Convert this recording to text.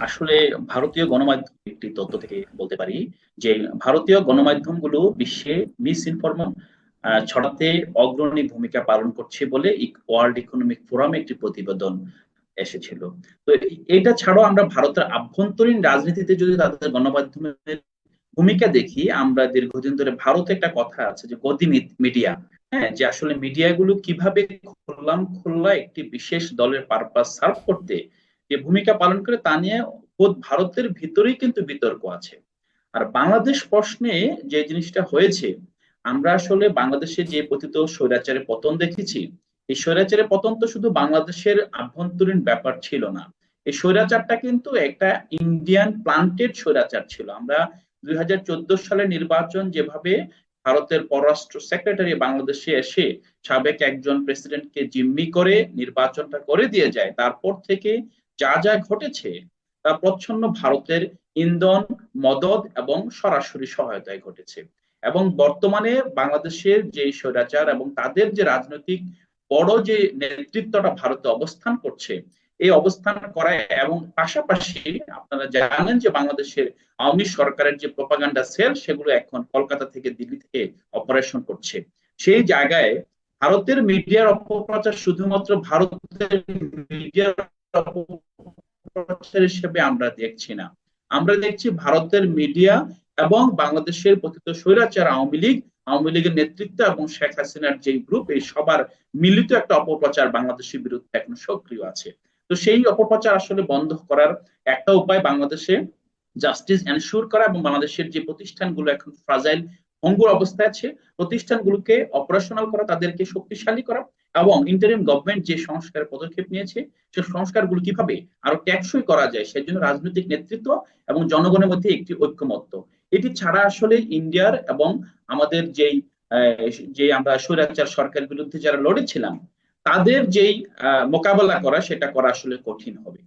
আসলে ভারতীয় গণমাধ্যম একটি তথ্য থেকে বলতে পারি যে ভারতীয় গণমাধ্যমগুলো বিশ্বে মিস ইনফরমেশন ছড়াতে অগ্রণী ভূমিকা পালন করছে বলে ওয়ার্ল্ড ইকোনমিক ফোরামে একটি প্রতিবেদন এসেছিল। তো এটা ছাড়াও আমরা ভারতের আভ্যন্তরীণ রাজনীতিতে যদি তাদের গণমাধ্যমের ভূমিকা দেখি, আমরা দীর্ঘদিন ধরে ভারতে একটা কথা আছে যে গদি মিডিয়া। হ্যাঁ যে আসলে মিডিয়াগুলো কীভাবে খোলাম খুললা একটি বিশেষ দলের পারপাস সার্ভ করতে যে ভূমিকা পালন করে তা নিয়ে ভারতের ভিতরেই কিন্তু বিতর্ক আছে। আর বাংলাদেশ প্রশ্নে যে জিনিসটা হয়েছে, আমরা আসলে বাংলাদেশে যে পতিত স্বৈরাচারের পতন দেখেছি, এই স্বৈরাচারের পতন তো শুধু বাংলাদেশের আভ্যন্তরীণ ব্যাপার ছিল না। এই স্বৈরাচারটা কিন্তু একটা ইন্ডিয়ান প্লান্টেড স্বৈরাচার ছিল। আমরা দুই হাজার চোদ্দ সালের নির্বাচন যেভাবে ভারতের পররাষ্ট্র সেক্রেটারি বাংলাদেশে এসে সাবেক একজন প্রেসিডেন্টকে জিম্মি করে নির্বাচনটা করে দিয়ে যায়, তারপর থেকে যা যা ঘটেছে তা প্রচ্ছন্ন ভারতের ইন্ধন, মদত এবং সরাসরি সহায়তায় ঘটেছে। এবং বর্তমানে বাংলাদেশের যে স্বৈরাচার এবং তাদের যে রাজনৈতিক বড় যে নেতৃত্বটা ভারতে অবস্থান করছে, এই অবস্থান করায় এবং পাশাপাশি আপনারা জানেন যে বাংলাদেশের আওয়ামী সরকারের যে প্রপাগান্ডা সেল, সেগুলো এখন কলকাতা থেকে দিল্লি থেকে অপারেশন করছে। সেই জায়গায় ভারতের মিডিয়ার অপপ্রচার শুধুমাত্র ভারতের মিডিয়ার অপপ্রচার হিসেবে আমরা দেখছি না। আমরা দেখছি ভারতের মিডিয়া এবং বাংলাদেশের পতিত স্বৈরাচার আওয়ামী লীগ, আওয়ামী লীগের নেতৃত্ব এবং শেখ হাসিনার যে গ্রুপ এই সবার মিলিত একটা অপপ্রচার বাংলাদেশের বিরুদ্ধে এখন সক্রিয় আছে। তো সেই অপপ্রচার আসলে বন্ধ করার একটা উপায় বাংলাদেশে জাস্টিস এনশিওর করা এবং বাংলাদেশের যে প্রতিষ্ঠানগুলো এখন ফ্রাজাইল ভঙ্গুর অবস্থায় আছে। প্রতিষ্ঠানগুলোকে অপারেশনাল করা, তাদেরকে শক্তিশালী করা এবং ইন্টারিম গভর্নমেন্ট যে সংস্কার পদক্ষেপ নিয়েছে, সে সংস্কারগুলো কীভাবে আরও ট্যাক্সই করা যায় সেজন্য রাজনৈতিক নেতৃত্ব এবং জনগণের মধ্যে একটি ঐক্যমত্য। এটি ছাড়া আসলে ইন্ডিয়ার এবং আমাদের যেই যে আমরা স্বৈরাচার সরকারের বিরুদ্ধে যারা লড়েছিলাম, তাদের যেই মোকাবেলা করা, সেটা করা আসলে কঠিন হবে।